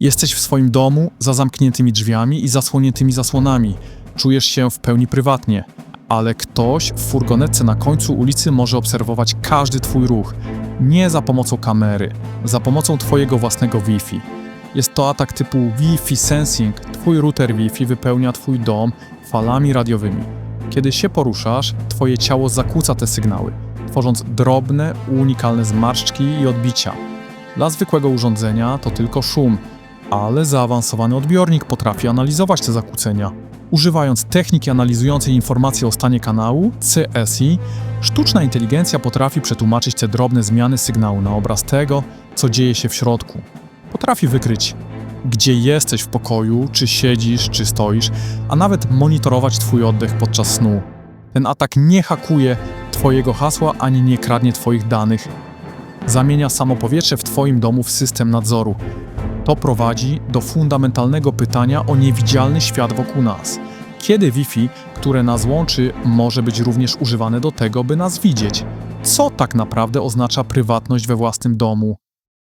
Jesteś w swoim domu za zamkniętymi drzwiami i zasłoniętymi zasłonami. Czujesz się w pełni prywatnie, ale ktoś w furgonetce na końcu ulicy może obserwować każdy twój ruch. Nie za pomocą kamery, za pomocą twojego własnego Wi-Fi. Jest to atak typu Wi-Fi Sensing. Twój router Wi-Fi wypełnia twój dom falami radiowymi. Kiedy się poruszasz, twoje ciało zakłóca te sygnały, tworząc drobne, unikalne zmarszczki i odbicia. Dla zwykłego urządzenia to tylko szum, ale zaawansowany odbiornik potrafi analizować te zakłócenia. Używając techniki analizującej informacje o stanie kanału, CSI, sztuczna inteligencja potrafi przetłumaczyć te drobne zmiany sygnału na obraz tego, co dzieje się w środku. Potrafi wykryć, gdzie jesteś w pokoju, czy siedzisz, czy stoisz, a nawet monitorować Twój oddech podczas snu. Ten atak nie hakuje Twojego hasła ani nie kradnie Twoich danych. Zamienia samo powietrze w Twoim domu w system nadzoru. To prowadzi do fundamentalnego pytania o niewidzialny świat wokół nas. Kiedy Wi-Fi, które nas łączy, może być również używane do tego, by nas widzieć? Co tak naprawdę oznacza prywatność we własnym domu?